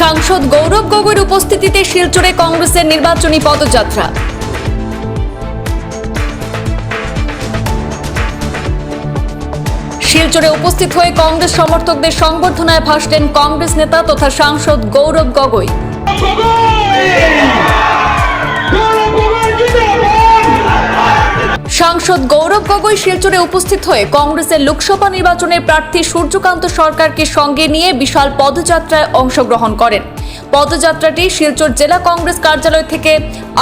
সাংসদ গৌরব গগৈর উপস্থিতিতে শিলচরে কংগ্রেসের নির্বাচনী পদযাত্রা। শিলচরে উপস্থিত হয়ে কংগ্রেস সমর্থকদের সংবর্ধনায় ভাসলেন কংগ্রেস নেতা তথা সাংসদ গৌরব গগৈ। সাংসদ গৌরব গগৈ শিলচরে উপস্থিত হয়ে কংগ্রেসের লোকসভা নির্বাচনের প্রার্থী সূর্যকান্ত সরকারকে সঙ্গে নিয়ে বিশাল পদযাত্রায় অংশগ্রহণ করেন। পদযাত্রাটি শিলচর জেলা কংগ্রেস কার্যালয় থেকে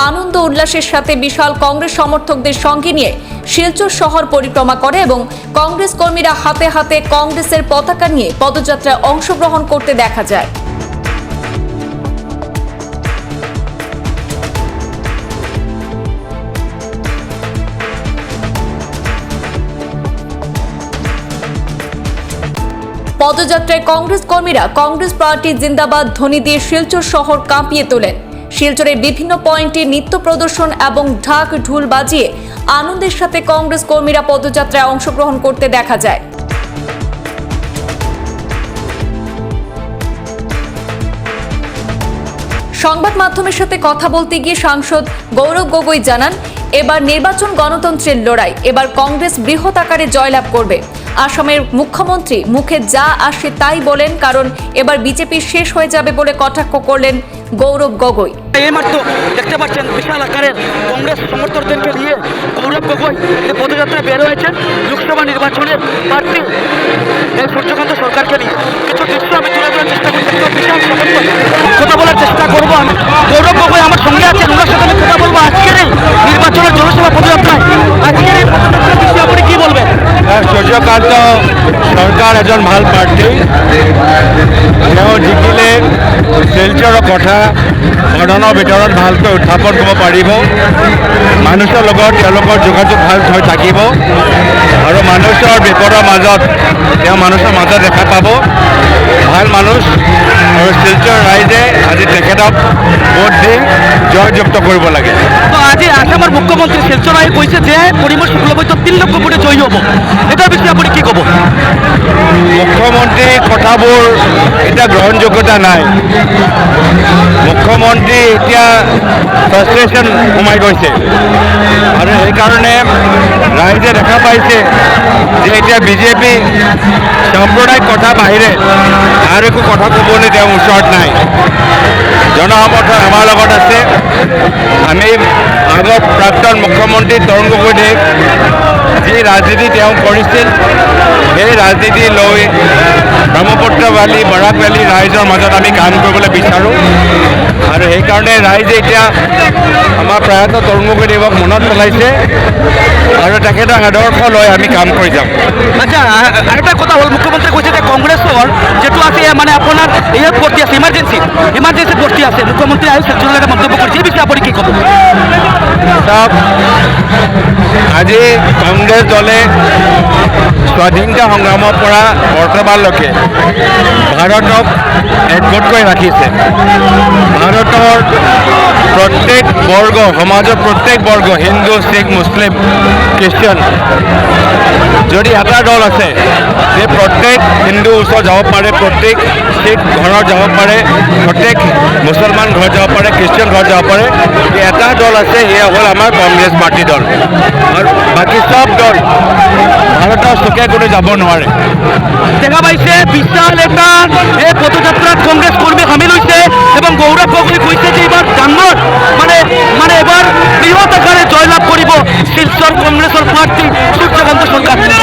আনন্দ উল্লাসের সাথে বিশাল কংগ্রেস সমর্থকদের সঙ্গে নিয়ে শিলচর শহর পরিক্রমা করে এবং কংগ্রেস কর্মীরা হাতে হাতে কংগ্রেসের পতাকা নিয়ে পদযাত্রায় অংশগ্রহণ করতে দেখা যায়। পদযাত্রায় কংগ্রেস কর্মীরা কংগ্রেস পার্টি জিন্দাবাদ ধ্বনি দিয়ে শিলচর শহর কাঁপিয়ে তোলেন। শিলচরের বিভিন্ন পয়েন্টে নৃত্য প্রদর্শন এবং ঢাক ঢুল বাজিয়ে আনন্দের সাথে কংগ্রেস কর্মীরা পদযাত্রায় অংশগ্রহণ করতে দেখা যায়। সংবাদ মাধ্যমের সাথে কথা বলতে গিয়ে সাংসদ গৌরব গগৈ জানান এবার নির্বাচন গণতন্ত্রের লড়াই। এবার কংগ্রেস বৃহৎ আকারে জয়লাভ করবে। আসামের মুখ্যমন্ত্রী মুখে যা আসে তাই বলেন, কারণ এবার বিজেপি শেষ হয়ে যাবে বলে কটাক্ষ করলেন গৌরব গগৈ। এইমাত্র দেখতে পাচ্ছেন বিশাল আকারের কংগ্রেস সমর্থকদেরকে নিয়ে গৌরব গগৈ পদযাত্রায় বের হয়েছেন লোকসভা নির্বাচনের প্রার্থী এই সূর্যকান্ত সরকারকে নিয়ে। কিছু দৃশ্য আমি তুলে ধরার চেষ্টা করছি। বিশাল সমর্থক। কথা বলার চেষ্টা করব আমি। গৌরব গগৈ আমার সঙ্গে আছেন? সূর্যকান্ত সরকাৰ এজন ভালো প্ৰাৰ্থী তেওঁ জিকিলে শিলচৰৰ কথা সদনৰ ভিতৰত ভালকৈ উত্থাপন কৰিব পাৰিব। মানুহৰ লগত তেওঁলোকৰ যোগাযোগ ভালো হৈ থাকিব। আৰু মানুহৰ বিপদৰ মাজত তেওঁ মানুহৰ মাজত দেখা পাব। ভালো মানুহ আৰু শিলচৰ ৰাইজে আজি তেখেতক ভোট দি জয়যুক্ত কৰিব লাগে। তো আজি আসামের মুখ্যমন্ত্রী শিলচর আহি কৈছে যে পৰিমল শুক্লবৈদ্য তিন লক্ষ ভোটে জয়ী হ'ব। এটাৰ বিষয়ে আপুনি কি ক'ব? মুখ্যমন্ত্ৰীৰ কথাবোৰ এতিয়া গ্ৰহণযোগ্যতা নাই। মুখ্যমন্ত্ৰী এতিয়া ফ্ৰাষ্ট্ৰেশ্যন সোমাই গৈছে। আৰু সেইকাৰণে ৰাইজে দেখা পাইছে যে এতিয়া বিজেপি সাম্প্ৰদায়িক কথা বাহিৰে আৰু একো কথা ক'বলৈ তেওঁৰ ওচৰত নাই। জনসমৰ্থন আমাৰ লগত আছে। আমি আগত প্ৰাক্তন মুখ্যমন্ত্ৰী তৰুণ গগৈদেৱ যি ৰাজনীতি তেওঁ কৰিছিল, সেই ৰাজনীতি লৈ ব্ৰহ্মপুত্ৰ ভেলী বৰাক ভেলী ৰাইজৰ মাজত আমি কাম কৰিবলৈ বিচাৰোঁ। আৰু সেইকাৰণে ৰাইজে এতিয়া আমাৰ প্ৰয়াত তৰুণ গগৈদেৱক মনত পেলাইছে আৰু তেখেতৰ আদৰ্শ লৈ আমি কাম কৰি যাম। আচ্ছা আ- আরেকটা কথা হল মুখ্যমন্ত্রী কৈছে যে কংগ্রেসর যেটো আছে মানে আপনার ইয়াত ভর্তি আছে ইমার্জেন্সি ইমার্জেন্সি ভর্তি আছে। মুখ্যমন্ত্রী আহি শিলচরের একটা মন্তব্য করছে এই বিষয়ে আপনি কি ক'ব? চাওক আজি কংগ্ৰেছ দলে স্বাধীনতা সংগ্ৰামৰ পৰা বৰ্তমানলৈকে ভাৰতক একগোট কৰি ৰাখিছে। ভাৰতৰ প্ৰত্যেক বৰ্গ সমাজৰ প্ৰত্যেক বৰ্গ হিন্দু, শিখ মুছলিম খ্ৰীষ্টিয়ান যদি এটা দল আছে, যে প্ৰত্যেক হিন্দু ওচৰত যাব পাৰে প্ৰত্যেক শিখ ঘৰত যাব পাৰে প্ৰত্যেক মুছলমান ঘৰত যাব পাৰে খ্ৰীষ্টিয়ান ঘৰত যাব পাৰে এটা দল আছে সেয়া হ'ল আমাৰ কংগ্ৰেছ পাৰ্টি দল। আৰু বাকী চব দল ভাৰতৰ চুকে কোনো যাব নোৱাৰে। দেখা পাইছে, বিশাল এটা এই পদযাত্রাত কংগ্রেস কর্মী সামিল হয়েছে এবং কংগ্রেসের প্রার্থী সূর্যকান্ত সরকার।